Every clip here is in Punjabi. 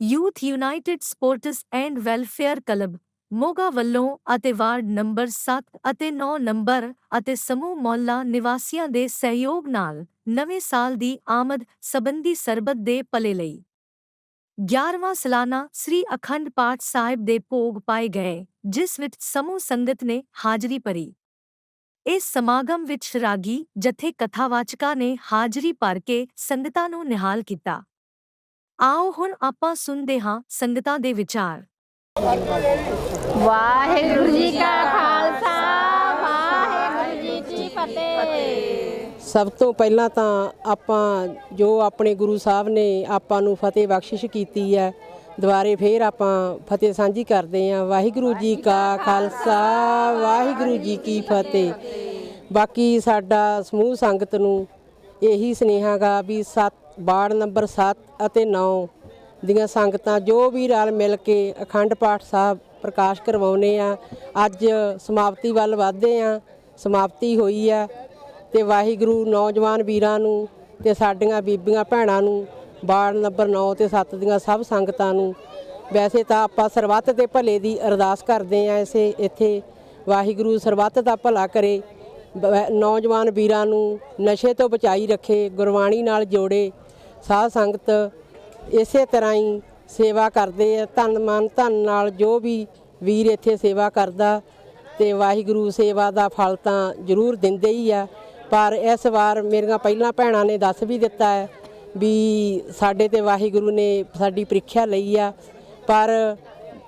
Youth united sports and welfare club Moga ਵੱਲੋਂ ਅਤੇ ਵਾਰਡ ਨੰਬਰ 7 ਅਤੇ 9 ਨੰਬਰ ਅਤੇ ਸਮੂਹ ਮੁਹੱਲਾ ਨਿਵਾਸੀਆਂ ਦੇ ਸਹਿਯੋਗ ਨਾਲ ਨਵੇਂ ਸਾਲ ਦੀ ਆਮਦ ਸਬੰਧੀ ਸਰਬਤ ਦੇ ਪਲੇ ਲਈ। 11ਵਾਂ ਸਾਲਾਨਾ ਸ੍ਰੀ ਅਖੰਡ ਪਾਠ ਸਾਹਿਬ ਦੇ ਭੋਗ ਪਾਏ ਗਏ, ਜਿਸ ਵਿੱਚ ਸਮੂਹ ਸੰਗਤ ਨੇ ਹਾਜ਼ਰੀ ਭਰੀ। ਇਸ ਸਮਾਗਮ ਵਿੱਚ ਰਾਗੀ, ਜਥੇ ਕਥਾਵਾਚਕਾਂ ਨੇ ਹਾਜ਼ਰੀ ਭਰ ਕੇ ਸੰਗਤਾਂ ਨੂੰ ਨਿਹਾਲ ਕੀਤਾ। ਆਓ ਹੁਣ ਆਪਾਂ ਸੁਣਦੇ ਹਾਂ ਸੰਗਤਾਂ ਦੇ ਵਿਚਾਰ। ਵਾਹਿਗੁਰੂ ਜੀ ਕਾ ਖਾਲਸਾ ਵਾਹਿਗੁਰੂ ਜੀ ਕੀ ਫਤਿਹ। ਸਭ ਤੋਂ ਪਹਿਲਾਂ ਤਾਂ ਆਪਾਂ ਜੋ ਆਪਣੇ ਗੁਰੂ ਸਾਹਿਬ ਨੇ ਆਪਾਂ ਨੂੰ ਫਤਿਹ ਬਖਸ਼ਿਸ਼ ਕੀਤੀ ਹੈ ਦੁਬਾਰੇ ਫੇਰ ਆਪਾਂ ਫਤਿਹ ਸਾਂਝੀ ਕਰਦੇ ਹਾਂ। ਵਾਹਿਗੁਰੂ ਜੀ ਕਾ ਖਾਲਸਾ ਵਾਹਿਗੁਰੂ ਜੀ ਕੀ ਫਤਿਹ। ਬਾਕੀ ਸਾਡਾ ਸਮੂਹ ਸੰਗਤ ਨੂੰ ਇਹੀ ਸੁਨੇਹਾ ਗਾ ਵੀ 7 ਵਾਰਡ ਨੰਬਰ 7 ਅਤੇ 9 ਦੀਆਂ ਸੰਗਤਾਂ ਜੋ ਵੀ ਰਲ ਮਿਲ ਕੇ ਅਖੰਡ ਪਾਠ ਸਾਹਿਬ ਪ੍ਰਕਾਸ਼ ਕਰਵਾਉਨੇ ਆ, ਅੱਜ ਸਮਾਪਤੀ ਵੱਲ ਵਧਦੇ ਆ, ਸਮਾਪਤੀ ਹੋਈ ਆ ਤੇ ਵਾਹਿਗੁਰੂ ਨੌਜਵਾਨ ਵੀਰਾਂ ਨੂੰ ਤੇ ਸਾਡੀਆਂ ਬੀਬੀਆਂ ਭੈਣਾਂ ਨੂੰ, ਵਾਰਡ ਨੰਬਰ 9 ਤੇ 7 ਦੀਆਂ ਸਭ ਸੰਗਤਾਂ ਨੂੰ, ਵੈਸੇ ਤਾਂ ਆਪਾਂ ਸਰਬੱਤ ਦੇ ਭਲੇ ਦੀ ਅਰਦਾਸ ਕਰਦੇ ਆ ਇਸੇ, ਇੱਥੇ ਵਾਹਿਗੁਰੂ ਸਰਬੱਤ ਦਾ ਭਲਾ ਕਰੇ ਨੌਜਵਾਨ ਵੀਰਾਂ ਨੂੰ ਨਸ਼ੇ ਤੋਂ ਬਚਾਈ ਰੱਖੇ, ਗੁਰਬਾਣੀ ਨਾਲ ਜੋੜੇ, ਸਾਧ ਸੰਗਤ ਇਸੇ ਤਰ੍ਹਾਂ ਹੀ ਸੇਵਾ ਕਰਦੇ ਆ। ਧੰਨ ਮਨ ਧਨ ਨਾਲ ਜੋ ਵੀ ਵੀਰ ਇੱਥੇ ਸੇਵਾ ਕਰਦਾ ਤੇ ਵਾਹਿਗੁਰੂ ਸੇਵਾ ਦਾ ਫਲ ਤਾਂ ਜ਼ਰੂਰ ਦਿੰਦੇ ਹੀ ਆ। ਪਰ ਇਸ ਵਾਰ ਮੇਰੀਆਂ ਪਹਿਲਾਂ ਭੈਣਾਂ ਨੇ ਦੱਸ ਵੀ ਦਿੱਤਾ ਹੈ ਵੀ ਸਾਡੇ ਤੇ ਵਾਹਿਗੁਰੂ ਨੇ ਸਾਡੀ ਪ੍ਰੀਖਿਆ ਲਈ ਆ। ਪਰ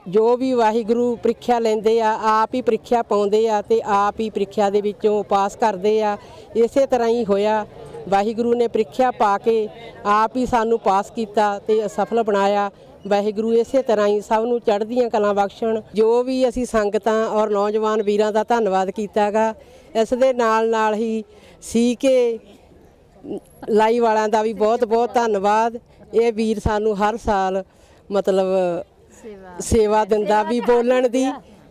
ਜੋ ਵੀ ਵਾਹਿਗੁਰੂ ਪ੍ਰੀਖਿਆ ਲੈਂਦੇ ਆ, ਆਪ ਹੀ ਪ੍ਰੀਖਿਆ ਪਾਉਂਦੇ ਆ ਤੇ ਆਪ ਹੀ ਪ੍ਰੀਖਿਆ ਦੇ ਵਿੱਚੋਂ ਪਾਸ ਕਰਦੇ ਆ। ਇਸੇ ਤਰ੍ਹਾਂ ਹੀ ਹੋਇਆ। ਵਾਹਿਗੁਰੂ ਨੇ ਪ੍ਰੀਖਿਆ ਪਾ ਕੇ ਆਪ ਹੀ ਸਾਨੂੰ ਪਾਸ ਕੀਤਾ ਤੇ ਸਫਲ ਬਣਾਇਆ। ਵਾਹਿਗੁਰੂ ਇਸੇ ਤਰ੍ਹਾਂ ਹੀ ਸਭ ਨੂੰ ਚੜ੍ਹਦੀਆਂ ਕਲਾਂ ਬਖਸ਼ਣ। ਜੋ ਵੀ ਅਸੀਂ ਸੰਗਤਾਂ ਔਰ ਨੌਜਵਾਨ ਵੀਰਾਂ ਦਾ ਧੰਨਵਾਦ ਕੀਤਾਗਾ, ਇਸ ਦੇ ਨਾਲ ਨਾਲ ਹੀ ਸੀ ਕਿ ਲਾਈ ਵਾਲਿਆਂ ਦਾ ਵੀ ਬਹੁਤ ਬਹੁਤ ਧੰਨਵਾਦ। ਇਹ ਵੀਰ ਸਾਨੂੰ ਹਰ ਸਾਲ ਮਤਲਬ ਸੇਵਾ। ਦਿੰਦਾ ਵੀ ਬੋਲਣ ਦੀ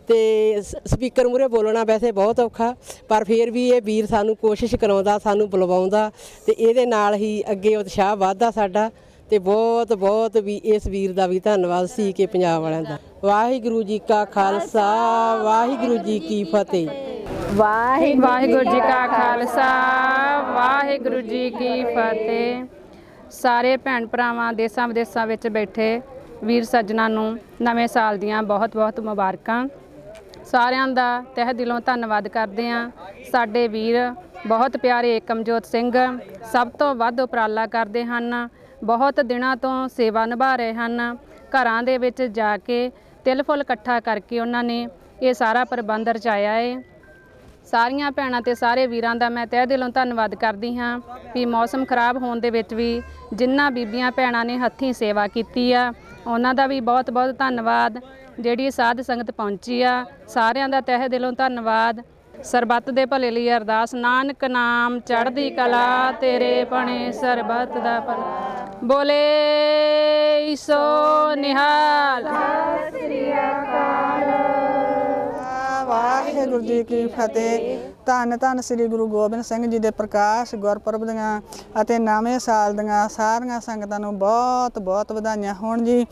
ਤੇ ਸਪੀਕਰ ਮੂਰੇ ਬੋਲਣਾ ਵੈਸੇ ਬਹੁਤ ਔਖਾ ਪਰ ਫਿਰ ਵੀ ਇਹ ਵੀਰ ਸਾਨੂੰ ਕੋਸ਼ਿਸ਼ ਕਰਾਉਂਦਾ ਸਾਨੂੰ ਬੁਲਵਾਉਂਦਾ ਤੇ ਇਹਦੇ ਨਾਲ ਹੀ ਅੱਗੇ ਉਤਸ਼ਾਹ ਵੱਧਦਾ ਸਾਡਾ ਤੇ ਬਹੁਤ ਬਹੁਤ ਵੀ ਇਸ ਵੀਰ ਦਾ ਵੀ ਧੰਨਵਾਦ ਸੀ ਕਿ ਪੰਜਾਬ ਵਾਲਿਆਂ ਦਾ। ਵਾਹਿਗੁਰੂ ਜੀ ਕਾ ਖਾਲਸਾ ਵਾਹਿਗੁਰੂ ਜੀ ਕੀ ਫਤਿਹ। ਵਾਹਿਗੁਰੂ ਵਾਹਿਗੁਰੂ ਜੀ ਕਾ ਖਾਲਸਾ ਵਾਹਿਗੁਰੂ ਜੀ ਕੀ ਫਤਿਹ। ਸਾਰੇ ਭੈਣ ਭਰਾਵਾਂ ਦੇਸਾਂ ਵਿਦੇਸਾਂ ਵਿੱਚ ਬੈਠੇ ਵੀਰ ਸੱਜਣਾ ਨੂੰ ਨਵੇਂ ਸਾਲ ਦੀਆਂ ਬਹੁਤ-ਬਹੁਤ ਮੁਬਾਰਕਾਂ। ਸਾਰਿਆਂ ਦਾ ਤਹਿ ਦਿਲੋਂ ਧੰਨਵਾਦ ਕਰਦੇ ਹਾਂ। ਸਾਡੇ ਵੀਰ ਬਹੁਤ ਪਿਆਰੇ ਏਕਮਜੋਤ ਸਿੰਘ ਸਭ ਤੋਂ ਵੱਧ ਉਪਰਾਲਾ ਕਰਦੇ ਹਨ। ਬਹੁਤ ਦਿਨਾਂ ਤੋਂ ਸੇਵਾ ਨਿਭਾ ਰਹੇ ਹਨ। ਘਰਾਂ ਦੇ ਵਿੱਚ ਜਾ ਕੇ ਤਿਲ ਫੁੱਲ ਇਕੱਠਾ ਕਰਕੇ ਉਹਨਾਂ ਨੇ ਇਹ ਸਾਰਾ ਪ੍ਰਬੰਧ ਰਚਾਇਆ ਹੈ ਸਾਰੀਆਂ ਭੈਣਾਂ ਤੇ ਸਾਰੇ ਵੀਰਾਂ ਦਾ ਮੈਂ ਤਹਿ ਦਿਲੋਂ ਧੰਨਵਾਦ ਕਰਦੀ ਹਾਂ ਵੀ ਮੌਸਮ ਖਰਾਬ ਹੋਣ ਦੇ ਵਿੱਚ ਵੀ ਜਿਨ੍ਹਾਂ ਬੀਬੀਆਂ ਭੈਣਾਂ ਨੇ ਹੱਥੀਂ ਸੇਵਾ ਕੀਤੀ ਆ ਉਹਨਾਂ ਦਾ ਵੀ ਬਹੁਤ-ਬਹੁਤ ਧੰਨਵਾਦ। ਜਿਹੜੀ ਸਾਧ ਸੰਗਤ ਪਹੁੰਚੀ ਆ, ਸਾਰਿਆਂ ਦਾ ਤਹਿ ਦਿਲੋਂ ਧੰਨਵਾਦ। ਸਰਬੱਤ ਦੇ ਭਲੇ ਲਈ ਅਰਦਾਸ, ਨਾਨਕ ਨਾਮ ਚੜ੍ਹਦੀ ਕਲਾ ਤੇਰੇ ਪਣੇ ਸਰਬੱਤ ਦਾ ਭਲਾ। ਬੋਲੇ ਸੋ ਨਿਹਾਲ। ਵਾਹਿਗੁਰੂ ਜੀ ਕੀ ਫਤਿਹ। ਧੰਨ ਧੰਨ ਸ੍ਰੀ ਗੁਰੂ ਗੋਬਿੰਦ ਸਿੰਘ ਜੀ ਦੇ ਪ੍ਰਕਾਸ਼ ਗੁਰਪੁਰਬ ਦੀਆਂ ਅਤੇ ਨਵੇਂ ਸਾਲ ਦੀਆਂ ਸਾਰੀਆਂ ਸੰਗਤਾਂ ਨੂੰ ਬਹੁਤ ਬਹੁਤ ਵਧਾਈਆਂ। ਹੋਣ ਜੀ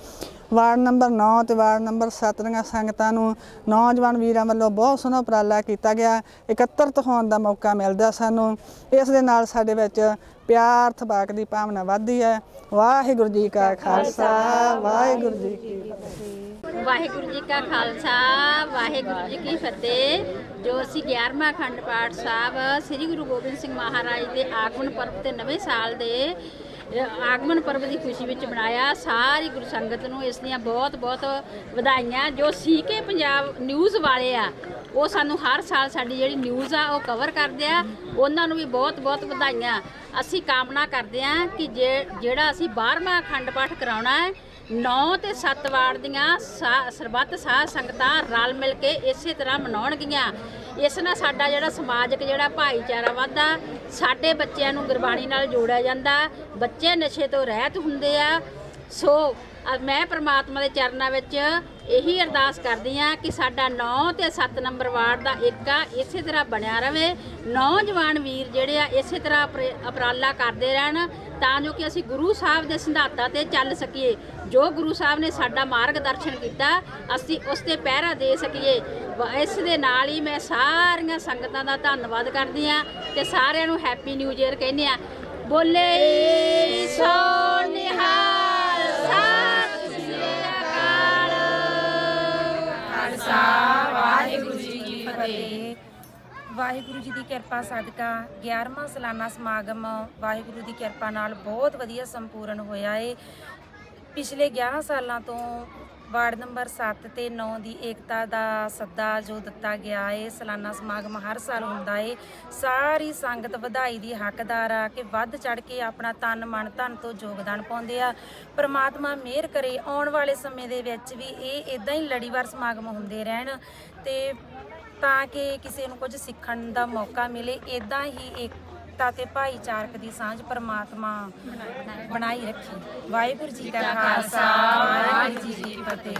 ਵਾਰਡ ਨੰਬਰ 9 ਤੇ ਵਾਰਡ ਨੰਬਰ 7 ਦੀਆਂ ਸੰਗਤਾਂ ਨੂੰ ਨੌਜਵਾਨ ਵੀਰਾਂ ਵੱਲੋਂ ਬਹੁਤ ਸੋਹਣਾ ਉਪਰਾਲਾ ਕੀਤਾ ਗਿਆ। ਇਕੱਤਰਤ ਹੋਣ ਦਾ ਮੌਕਾ ਮਿਲਦਾ ਸਾਨੂੰ। ਇਸ ਦੇ ਨਾਲ ਸਾਡੇ ਵਿੱਚ ਪਿਆਰ, ਥਬਾਕ ਦੀ ਭਾਵਨਾ ਵੱਧਦੀ ਹੈ। ਵਾਹਿਗੁਰੂ ਜੀ ਕਾ ਖਾਲਸਾ, ਵਾਹਿਗੁਰੂ ਜੀ ਕੀ ਫਤਿਹ। ਵਾਹਿਗੁਰੂ ਜੀ ਕਾ ਖਾਲਸਾ, ਵਾਹਿਗੁਰੂ ਜੀ ਕੀ ਫਤਿਹ। ਜੋ ਅਸੀਂ 11ਵਾਂ ਅਖੰਡ ਪਾਠ ਸਾਹਿਬ ਸ੍ਰੀ ਗੁਰੂ ਗੋਬਿੰਦ ਸਿੰਘ ਮਹਾਰਾਜ ਦੇ ਆਗਮਨ ਪਰਬ ਤੇ ਨਵੇਂ ਸਾਲ ਦੇ ਆਗਮਨ ਪਰਬ ਦੀ ਖੁਸ਼ੀ ਵਿੱਚ ਬਣਾਇਆ ਸਾਰੀ ਗੁਰੂ ਸੰਗਤ ਨੂੰ ਇਸ ਦੀਆਂ ਬਹੁਤ ਬਹੁਤ ਵਧਾਈਆਂ। ਜੋ ਸੀਕੇ ਪੰਜਾਬ ਨਿਊਜ਼ ਵਾਲੇ ਆ, ਉਹ ਸਾਨੂੰ ਹਰ ਸਾਲ ਸਾਡੀ ਜਿਹੜੀ ਨਿਊਜ਼ ਆ, ਉਹ ਕਵਰ ਕਰਦੇ ਆ। ਉਹਨਾਂ ਨੂੰ ਵੀ ਬਹੁਤ ਬਹੁਤ ਵਧਾਈਆਂ। ਅਸੀਂ ਕਾਮਨਾ ਕਰਦੇ ਆ ਕਿ ਜੇ, ਜਿਹੜਾ ਅਸੀਂ 12ਵਾਂ ਅਖੰਡ ਪਾਠ ਕਰਾਉਣਾ ਹੈ 9 ਤੇ 7 ਵਾਰ ਦੀਆਂ ਸਾ- ਸਰਬੱਤ ਸਾਧ ਸੰਗਤਾਂ ਰਲ ਮਿਲ ਕੇ ਇਸੇ ਤਰ੍ਹਾਂ ਮਨਾਉਣਗੀਆਂ। ਇਸ ਨਾਲ ਸਾਡਾ ਜਿਹੜਾ ਸਮਾਜਿਕ ਜਿਹੜਾ ਭਾਈਚਾਰਾ ਵੱਧਦਾ, ਸਾਡੇ ਬੱਚਿਆਂ ਨੂੰ ਗੁਰਬਾਣੀ ਨਾਲ ਜੋੜਿਆ ਜਾਂਦਾ, ਬੱਚੇ ਨਸ਼ੇ ਤੋਂ ਰਹਿਤ ਹੁੰਦੇ ਆ। ਸੋ ਮੈਂ ਪ੍ਰਮਾਤਮਾ ਦੇ ਚਰਨਾਂ ਵਿੱਚ ਇਹੀ ਅਰਦਾਸ ਕਰਦੀ ਆ ਕਿ ਸਾਡਾ 9 ਤੇ 7 ਨੰਬਰ ਵਾਰਡ ਦਾ ਏਕਾ ਇਸੇ ਤਰ੍ਹਾਂ ਬਣਿਆ ਰਵੇ। ਨੌਜਵਾਨ ਵੀਰ ਜਿਹੜੇ ਆ ਇਸੇ ਤਰ੍ਹਾਂ ਉਪਰੇ- ਉਪਰਾਲਾ ਕਰਦੇ ਰਹਿਣ। ਤਾਂ ਜੋ ਕਿ ਅਸੀਂ ਗੁਰੂ ਸਾਹਿਬ ਦੇ ਸਿਧਾਂਤਾਂ ਤੇ ਚੱਲ ਸਕੀਏ। ਜੋ ਗੁਰੂ ਸਾਹਿਬ ਨੇ ਸਾਡਾ ਮਾਰਗਦਰਸ਼ਨ ਕੀਤਾ, ਅਸੀਂ ਉਸ ਤੇ ਪਹਿਰਾ ਦੇ ਸਕੀਏ। ਇਸ ਦੇ ਨਾਲ ਹੀ ਮੈਂ ਸਾਰੀਆਂ ਸੰਗਤਾਂ ਦਾ ਧੰਨਵਾਦ ਕਰਦੀ ਆ ਤੇ ਸਾਰਿਆਂ ਨੂੰ ਹੈਪੀ ਨਿਊ ਈਅਰ ਕਹਿੰਦੇ ਆ ਬੋਲੇ ਸੋ ਨਿਹਾਲ ਸਤਿ ਸ੍ਰੀ ਅਕਾਲ। ਵਾਹਿਗੁਰੂ ਜੀ ਕੀ ਫਤਿਹ। ਵਾਹਿਗੁਰੂ ਜੀ ਦੀ ਕਿਰਪਾ ਸਦਕਾ 11ਵਾਂ ਸਾਲਾਨਾ ਸਮਾਗਮ ਵਾਹਿਗੁਰੂ ਦੀ ਕਿਰਪਾ ਨਾਲ ਬਹੁਤ ਵਧੀਆ ਸੰਪੂਰਨ ਹੋਇਆ ਏ। ਪਿਛਲੇ 11 ਸਾਲਾਂ ਤੋਂ ਵਾਰਡ ਨੰਬਰ 7 ਤੇ 9 ਦੀ ਏਕਤਾ ਦਾ ਸੱਦਾ ਜੋ ਦਿੱਤਾ ਗਿਆ ਏ, ਸਾਲਾਨਾ ਸਮਾਗਮ ਹਰ ਸਾਲ ਹੁੰਦਾ ਏ। ਸਾਰੀ ਸੰਗਤ ਵਧਾਈ ਦੀ ਹੱਕਦਾਰ ਆ ਕਿ ਵੱਧ ਚੜ ਕੇ ਆਪਣਾ ਤਨ, ਮਨ, ਧਨ ਤੋਂ ਯੋਗਦਾਨ ਪਾਉਂਦੇ ਆ। ਪ੍ਰਮਾਤਮਾ ਮਿਹਰ ਕਰੇ, ਆਉਣ ਵਾਲੇ ਸਮੇਂ ਦੇ ਵਿੱਚ ਵੀ ਇਹ ਇਦਾਂ ਹੀ ਲੜੀਵਾਰ ਸਮਾਗਮ ਹੁੰਦੇ ਰਹਿਣ ਤੇ ਤਾਂ ਕਿ ਕਿਸੇ ਨੂੰ ਕੁਝ ਸਿੱਖਣ ਦਾ ਮੌਕਾ ਮਿਲੇ ਇਦਾਂ ਹੀ ਏਕਤਾ ਤੇ ਭਾਈਚਾਰਕ ਦੀ ਸਾਂਝ ਪਰਮਾਤਮਾ ਬਣਾਈ ਰੱਖੀ। ਵਾਹਿਗੁਰੂ ਜੀ ਕਾ ਖਾਲਸਾ, ਵਾਹਿਗੁਰੂ ਜੀ ਕੀ ਫਤਿਹ।